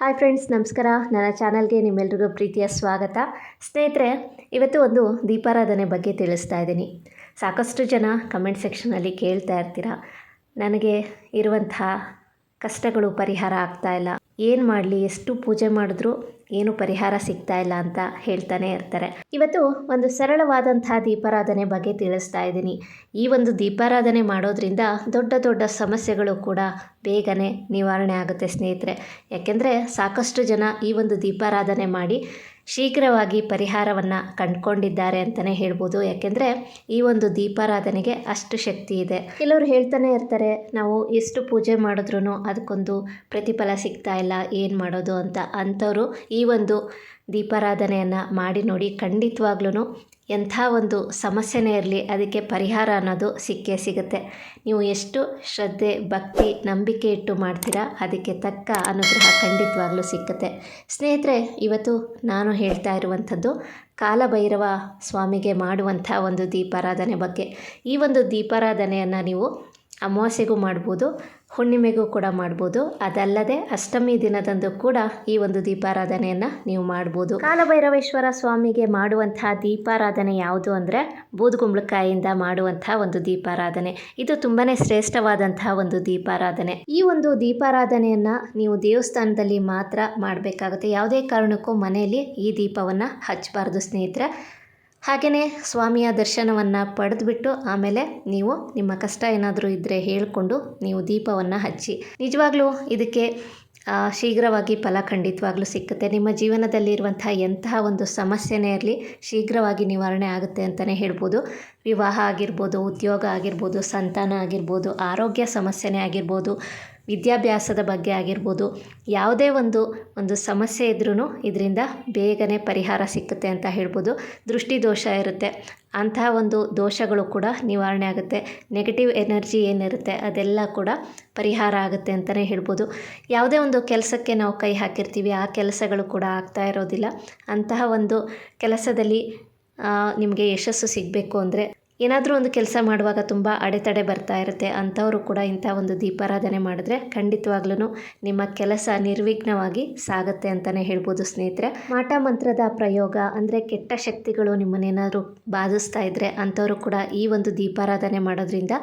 Hi friends ನಮಸ್ಕಾರ. ನನ್ನ ಚಾನಲ್ಗೆ ನಿಮ್ಮೆಲ್ರಿಗೂ ಪ್ರೀತಿಯ ಸ್ವಾಗತ. ಸ್ನೇಹಿತರೆ, ಇವತ್ತು ಒಂದು ದೀಪಾರಾಧನೆ ಬಗ್ಗೆ ತಿಳಿಸ್ತಾ ಇದ್ದೀನಿ. ಸಾಕಷ್ಟು ಜನ ಕಮೆಂಟ್ ಸೆಕ್ಷನಲ್ಲಿ ಕೇಳ್ತಾ ಇರ್ತೀರ. ನನಗೆ ಇರುವಂತಹ ಕಷ್ಟಗಳು ಪರಿಹಾರ ಆಗ್ತಾ ಇಲ್ಲ. ಏನು ಮಾಡಲಿ, ಎಷ್ಟು ಪೂಜೆ ಮಾಡಿದ್ರೂ ಏನು ಪರಿಹಾರ ಸಿಗ್ತಾ ಇಲ್ಲ ಅಂತ ಹೇಳ್ತಾನೆ ಇರ್ತಾರೆ. ಇವತ್ತು ಒಂದು ಸರಳವಾದಂತಹ ದೀಪಾರಾಧನೆ ಬಗ್ಗೆ ತಿಳಿಸ್ತಾ ಇದ್ದೀನಿ. ಈ ಒಂದು ದೀಪಾರಾಧನೆ ಮಾಡೋದ್ರಿಂದ ದೊಡ್ಡ ದೊಡ್ಡ ಸಮಸ್ಯೆಗಳು ಕೂಡ ಬೇಗನೆ ನಿವಾರಣೆ ಆಗುತ್ತೆ ಸ್ನೇಹಿತರೆ. ಯಾಕೆಂದರೆ ಸಾಕಷ್ಟು ಜನ ಈ ಒಂದು ದೀಪಾರಾಧನೆ ಮಾಡಿ ಶೀಘ್ರವಾಗಿ ಪರಿಹಾರವನ್ನು ಕಂಡುಕೊಂಡಿದ್ದಾರೆ ಅಂತಲೇ ಹೇಳ್ಬೋದು. ಯಾಕೆಂದರೆ ಈ ಒಂದು ದೀಪಾರಾಧನೆಗೆ ಅಷ್ಟು ಶಕ್ತಿ ಇದೆ. ಕೆಲವರು ಹೇಳ್ತಾನೆ ಇರ್ತಾರೆ, ನಾವು ಎಷ್ಟು ಪೂಜೆ ಮಾಡಿದ್ರೂ ಅದಕ್ಕೊಂದು ಪ್ರತಿಫಲ ಸಿಗ್ತಾ ಇಲ್ಲ, ಏನು ಮಾಡೋದು ಅಂತ. ಅಂಥವರು ಒಂದು ದೀಪಾರಾಧನೆಯನ್ನು ಮಾಡಿ ನೋಡಿ ಖಂಡಿತವಾಗ್ಲೂ ಎಂಥ ಒಂದು ಸಮಸ್ಯೆನೇ ಇರಲಿ, ಅದಕ್ಕೆ ಪರಿಹಾರ ಅನ್ನೋದು ಸಿಕ್ಕೇ ಸಿಗುತ್ತೆ. ನೀವು ಎಷ್ಟು ಶ್ರದ್ಧೆ, ಭಕ್ತಿ, ನಂಬಿಕೆ ಇಟ್ಟು ಮಾಡ್ತೀರಾ, ಅದಕ್ಕೆ ತಕ್ಕ ಅನುಗ್ರಹ ಖಂಡಿತವಾಗ್ಲೂ ಸಿಕ್ಕುತ್ತೆ. ಸ್ನೇಹಿತರೆ, ಇವತ್ತು ನಾನು ಹೇಳ್ತಾ ಇರುವಂಥದ್ದು ಕಾಲಭೈರವ ಸ್ವಾಮಿಗೆ ಮಾಡುವಂಥ ಒಂದು ದೀಪಾರಾಧನೆ ಬಗ್ಗೆ. ಈ ಒಂದು ದೀಪಾರಾಧನೆಯನ್ನು ನೀವು ಅಮಾವಾಸ್ಯೆಗೂ ಮಾಡ್ಬೋದು ಹುಣ್ಣಿಮೆಗೂ ಕೂಡ ಮಾಡ್ಬೋದು. ಅದಲ್ಲದೆ ಅಷ್ಟಮಿ ದಿನದಂದು ಕೂಡ ಈ ಒಂದು ದೀಪಾರಾಧನೆಯನ್ನು ನೀವು ಮಾಡ್ಬೋದು. ಕಾಲಭೈರವೇಶ್ವರ ಸ್ವಾಮಿಗೆ ಮಾಡುವಂತಹ ದೀಪಾರಾಧನೆ ಯಾವುದು ಅಂದರೆ ಬೂದುಗುಂಬಳಕಾಯಿಯಿಂದ ಮಾಡುವಂತಹ ಒಂದು ದೀಪಾರಾಧನೆ. ಇದು ತುಂಬಾ ಶ್ರೇಷ್ಠವಾದಂತಹ ಒಂದು ದೀಪಾರಾಧನೆ. ಈ ಒಂದು ದೀಪಾರಾಧನೆಯನ್ನು ನೀವು ದೇವಸ್ಥಾನದಲ್ಲಿ ಮಾತ್ರ ಮಾಡಬೇಕಾಗುತ್ತೆ. ಯಾವುದೇ ಕಾರಣಕ್ಕೂ ಮನೆಯಲ್ಲಿ ಈ ದೀಪವನ್ನು ಹಚ್ಚಬಾರ್ದು ಸ್ನೇಹಿತರೆ. ಹಾಗೆಯೇ ಸ್ವಾಮಿಯ ದರ್ಶನವನ್ನು ಪಡೆದುಬಿಟ್ಟು ಆಮೇಲೆ ನೀವು ನಿಮ್ಮ ಕಷ್ಟ ಏನಾದರೂ ಇದ್ದರೆ ಹೇಳಿಕೊಂಡು ನೀವು ದೀಪವನ್ನು ಹಚ್ಚಿ. ನಿಜವಾಗ್ಲೂ ಇದಕ್ಕೆ ಶೀಘ್ರವಾಗಿ ಫಲ ಖಂಡಿತವಾಗ್ಲೂ ಸಿಕ್ಕುತ್ತೆ. ನಿಮ್ಮ ಜೀವನದಲ್ಲಿರುವಂಥ ಎಂತಹ ಒಂದು ಸಮಸ್ಯೆನೇ ಇರಲಿ, ಶೀಘ್ರವಾಗಿ ನಿವಾರಣೆ ಆಗುತ್ತೆ ಅಂತಲೇ ಹೇಳ್ಬೋದು. ವಿವಾಹ ಆಗಿರ್ಬೋದು, ಉದ್ಯೋಗ ಆಗಿರ್ಬೋದು, ಸಂತಾನ ಆಗಿರ್ಬೋದು, ಆರೋಗ್ಯ ಸಮಸ್ಯೆನೇ ಆಗಿರ್ಬೋದು ವಿದ್ಯಾಭ್ಯಾಸದ ಬಗ್ಗೆ ಆಗಿರ್ಬೋದು, ಯಾವುದೇ ಒಂದು ಒಂದು ಸಮಸ್ಯೆ ಇದ್ರೂ ಇದರಿಂದ ಬೇಗನೆ ಪರಿಹಾರ ಸಿಕ್ಕುತ್ತೆ ಅಂತ ಹೇಳ್ಬೋದು. ದೃಷ್ಟಿ ದೋಷ ಇರುತ್ತೆ. ಅಂತಹ ಒಂದು ದೋಷಗಳು ಕೂಡ ನಿವಾರಣೆ ಆಗುತ್ತೆ. ನೆಗೆಟಿವ್ ಎನರ್ಜಿ ಏನಿರುತ್ತೆ, ಅದೆಲ್ಲ ಕೂಡ ಪರಿಹಾರ ಆಗುತ್ತೆ ಅಂತಲೇ ಹೇಳ್ಬೋದು. ಯಾವುದೇ ಒಂದು ಕೆಲಸಕ್ಕೆ ನಾವು ಕೈ ಹಾಕಿರ್ತೀವಿ, ಆ ಕೆಲಸಗಳು ಕೂಡ ಆಗ್ತಾ ಇರೋದಿಲ್ಲ. ಅಂತಹ ಒಂದು ಕೆಲಸದಲ್ಲಿ ನಿಮಗೆ ಯಶಸ್ಸು ಸಿಗಬೇಕು ಅಂದರೆ ಏನಾದರೂ ಒಂದು ಕೆಲಸ ಮಾಡುವಾಗ ತುಂಬ ಅಡೆತಡೆ ಬರ್ತಾ ಇರುತ್ತೆ ಅಂಥವರು ಕೂಡ ಇಂಥ ಒಂದು ದೀಪಾರಾಧನೆ ಮಾಡಿದ್ರೆ ಖಂಡಿತವಾಗ್ಲೂ ನಿಮ್ಮ ಕೆಲಸ ನಿರ್ವಿಘ್ನವಾಗಿ ಸಾಗುತ್ತೆ ಅಂತಲೇ ಹೇಳ್ಬೋದು ಸ್ನೇಹಿತರೆ. ಮಾಟ ಮಂತ್ರದ ಪ್ರಯೋಗ ಅಂದರೆ ಕೆಟ್ಟ ಶಕ್ತಿಗಳು ನಿಮ್ಮನ್ನೇನಾದರೂ ಬಾಧಿಸ್ತಾ ಇದ್ದರೆ ಅಂಥವರು ಕೂಡ ಈ ಒಂದು ದೀಪಾರಾಧನೆ ಮಾಡೋದ್ರಿಂದ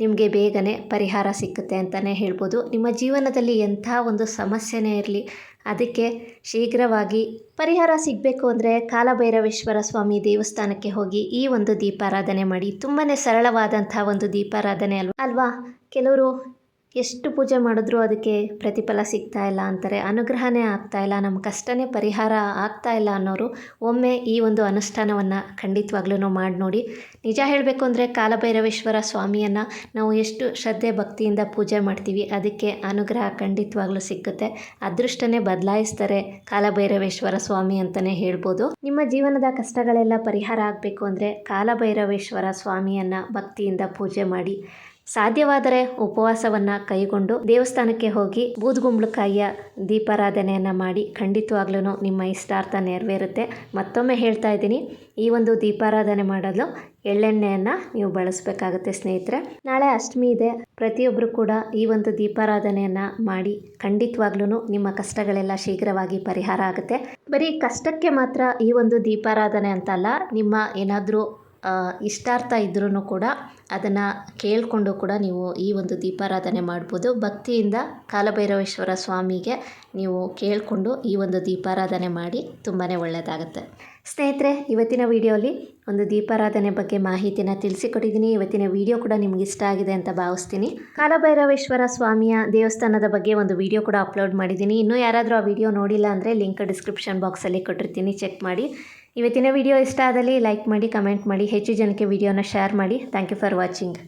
ನಿಮಗೆ ಬೇಗನೆ ಪರಿಹಾರ ಸಿಕ್ಕುತ್ತೆ ಅಂತಲೇ ಹೇಳ್ಬೋದು. ನಿಮ್ಮ ಜೀವನದಲ್ಲಿ ಎಂಥ ಒಂದು ಸಮಸ್ಯೆನೇ ಇರಲಿ, ಅದಕ್ಕೆ ಶೀಘ್ರವಾಗಿ ಪರಿಹಾರ ಸಿಗಬೇಕು ಅಂದರೆ ಕಾಲಭೈರವೇಶ್ವರ ಸ್ವಾಮಿ ದೇವಸ್ಥಾನಕ್ಕೆ ಹೋಗಿ ಈ ಒಂದು ದೀಪಾರಾಧನೆ ಮಾಡಿ. ತುಂಬಾ ಸರಳವಾದಂಥ ಒಂದು ದೀಪಾರಾಧನೆ ಅಲ್ವಾ? ಅಲ್ವಾ? ಕೆಲವರು ಎಷ್ಟು ಪೂಜೆ ಮಾಡಿದ್ರೂ ಅದಕ್ಕೆ ಪ್ರತಿಫಲ ಸಿಗ್ತಾ ಇಲ್ಲ ಅಂತಾರೆ. ಅನುಗ್ರಹನೇ ಆಗ್ತಾ ಇಲ್ಲ. ನಮ್ಮ ಕಷ್ಟನೇ ಪರಿಹಾರ ಆಗ್ತಾ ಇಲ್ಲ ಅನ್ನೋರು ಒಮ್ಮೆ ಈ ಒಂದು ಅನುಷ್ಠಾನವನ್ನು ಖಂಡಿತವಾಗ್ಲೂ ಮಾಡಿ ನೋಡಿ. ನಿಜ ಹೇಳಬೇಕು ಅಂದರೆ ಕಾಲಭೈರವೇಶ್ವರ ಸ್ವಾಮಿಯನ್ನು ನಾವು ಎಷ್ಟು ಶ್ರದ್ಧೆ ಭಕ್ತಿಯಿಂದ ಪೂಜೆ ಮಾಡ್ತೀವಿ, ಅದಕ್ಕೆ ಅನುಗ್ರಹ ಖಂಡಿತವಾಗ್ಲೂ ಸಿಕ್ಕುತ್ತೆ. ಅದೃಷ್ಟನೇ ಬದಲಾಯಿಸ್ತಾರೆ ಕಾಲಭೈರವೇಶ್ವರ ಸ್ವಾಮಿ ಅಂತಲೇ ಹೇಳ್ಬೋದು. ನಿಮ್ಮ ಜೀವನದ ಕಷ್ಟಗಳೆಲ್ಲ ಪರಿಹಾರ ಆಗಬೇಕು ಅಂದರೆ ಕಾಲಭೈರವೇಶ್ವರ ಸ್ವಾಮಿಯನ್ನು ಭಕ್ತಿಯಿಂದ ಪೂಜೆ ಮಾಡಿ. ಸಾಧ್ಯವಾದರೆ ಉಪವಾಸವನ್ನು ಕೈಗೊಂಡು ದೇವಸ್ಥಾನಕ್ಕೆ ಹೋಗಿ ಬೂದುಗುಂಬಳಕಾಯಿಯ ದೀಪಾರಾಧನೆಯನ್ನು ಮಾಡಿ ಖಂಡಿತವಾಗ್ಲೂ ನಿಮ್ಮ ಇಷ್ಟಾರ್ಥ ನೆರವೇರುತ್ತೆ. ಮತ್ತೊಮ್ಮೆ ಹೇಳ್ತಾ ಇದ್ದೀನಿ, ಈ ಒಂದು ದೀಪಾರಾಧನೆ ಮಾಡಲು ಎಳ್ಳೆಣ್ಣೆಯನ್ನು ನೀವು ಬಳಸಬೇಕಾಗುತ್ತೆ ಸ್ನೇಹಿತರೆ. ನಾಳೆ ಅಷ್ಟಮಿ ಇದೆ ಪ್ರತಿಯೊಬ್ಬರು ಕೂಡ ಈ ಒಂದು ದೀಪಾರಾಧನೆಯನ್ನು ಮಾಡಿ ಖಂಡಿತವಾಗ್ಲೂ ನಿಮ್ಮ ಕಷ್ಟಗಳೆಲ್ಲ ಶೀಘ್ರವಾಗಿ ಪರಿಹಾರ ಆಗುತ್ತೆ. ಬರೀ ಕಷ್ಟಕ್ಕೆ ಮಾತ್ರ ಈ ಒಂದು ದೀಪಾರಾಧನೆ ಅಂತಲ್ಲ, ನಿಮ್ಮ ಏನಾದರೂ ಇಷ್ಟಾರ್ಥ ಇದ್ರೂ ಕೂಡ ಅದನ್ನು ಕೇಳಿಕೊಂಡು ಕೂಡ ನೀವು ಈ ಒಂದು ದೀಪಾರಾಧನೆ ಮಾಡ್ಬೋದು. ಭಕ್ತಿಯಿಂದ ಕಾಲಭೈರವೇಶ್ವರ ಸ್ವಾಮಿಗೆ ನೀವು ಕೇಳಿಕೊಂಡು ಈ ಒಂದು ದೀಪಾರಾಧನೆ ಮಾಡಿ ತುಂಬಾ ಒಳ್ಳೆಯದಾಗುತ್ತೆ ಸ್ನೇಹಿತರೆ, ಇವತ್ತಿನ ವಿಡಿಯೋಲಿ ಒಂದು ದೀಪಾರಾಧನೆ ಬಗ್ಗೆ ಮಾಹಿತಿನ ತಿಳಿಸಿಕೊಟ್ಟಿದ್ದೀನಿ. ಇವತ್ತಿನ ವಿಡಿಯೋ ಕೂಡ ನಿಮ್ಗೆ ಇಷ್ಟ ಆಗಿದೆ ಅಂತ ಭಾವಿಸ್ತೀನಿ. ಕಾಲಭೈರವೇಶ್ವರ ಸ್ವಾಮಿಯ ದೇವಸ್ಥಾನದ ಬಗ್ಗೆ ಒಂದು ವಿಡಿಯೋ ಕೂಡ ಅಪ್ಲೋಡ್ ಮಾಡಿದ್ದೀನಿ. ಇನ್ನೂ ಯಾರಾದರೂ ಆ ವಿಡಿಯೋ ನೋಡಿಲ್ಲ ಅಂದರೆ ಲಿಂಕ್ ಡಿಸ್ಕ್ರಿಪ್ಷನ್ ಬಾಕ್ಸಲ್ಲಿ ಕೊಟ್ಟಿರ್ತೀನಿ. ಚೆಕ್ ಮಾಡಿ. ಇವತ್ತಿನ ವಿಡಿಯೋ ಇಷ್ಟ ಆದಲ್ಲಿ ಲೈಕ್ ಮಾಡಿ ಕಮೆಂಟ್ ಮಾಡಿ, ಹೆಚ್ಚು ಜನಕ್ಕೆ ವಿಡಿಯೋನ ಶೇರ್ ಮಾಡಿ. Thank you for watching